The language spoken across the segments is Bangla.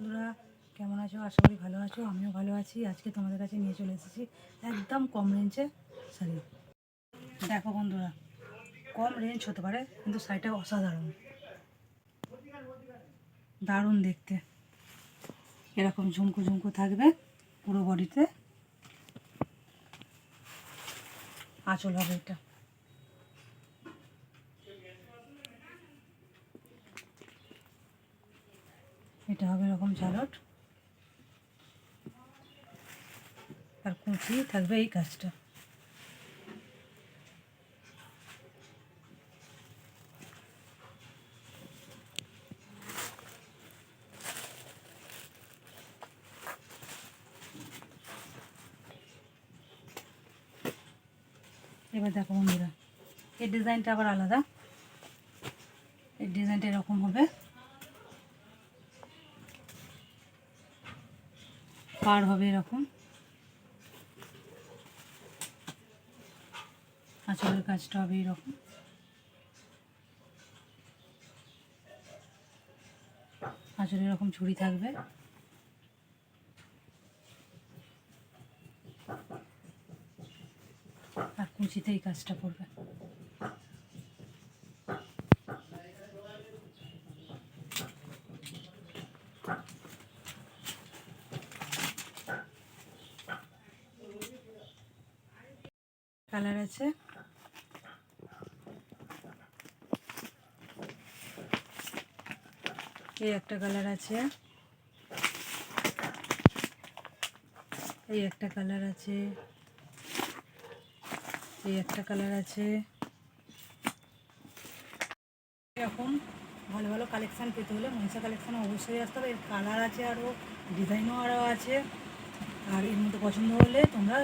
বন্ধুরা, কেমন আছো? আশা করি ভালো আছো। আমিও ভালো আছি। আজকে তোমাদের কাছে নিয়ে চলে এসেছি একদম কম রেঞ্জে শাড়ি দেখো বন্ধুরা, কম রেঞ্জ হতে পারে, কিন্তু শাড়িটা অসাধারণ। দারুণ দেখতে। এরকম ঝুমকো ঝুমকো থাকবে পুরো বডিতে আঁচল হবে এটা। এটা হবে এরকম ঝালট। আর কুচি থাকবে এই কাজটা। এবার দেখো বন্ধুরা এই ডিজাইনটা আবার আলাদা। এই ডিজাইনটা এরকম হবে। পার হবে এরকম। আঁচলের কাজটা হবে এরকম। আঁচলে এরকম ছুরি থাকবে। আর কুচিতে এই কাজটা করবে। কালার আছে। এই একটা কালার আছে। এই একটা কালার আছে। এই একটা কালার আছে। এরকম ভালো ভালো কালেকশান পেতে হলে মহিষা কালেকশানে অবশ্যই আসতে হবে। এর কালার আছে আরও ডিজাইনও আরও আছে। আর এর মধ্যে পছন্দ হলে তোমরা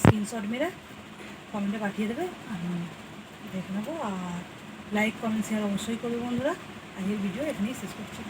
স্ক্রিনশট মেরে কমেন্টে পাঠিয়ে দেবে, আমি দেখে নেব। আর লাইক কমেন্ট শেয়ার অবশ্যই করবে বন্ধুরা। আজকের ভিডিও এখানেই শেষ করছি।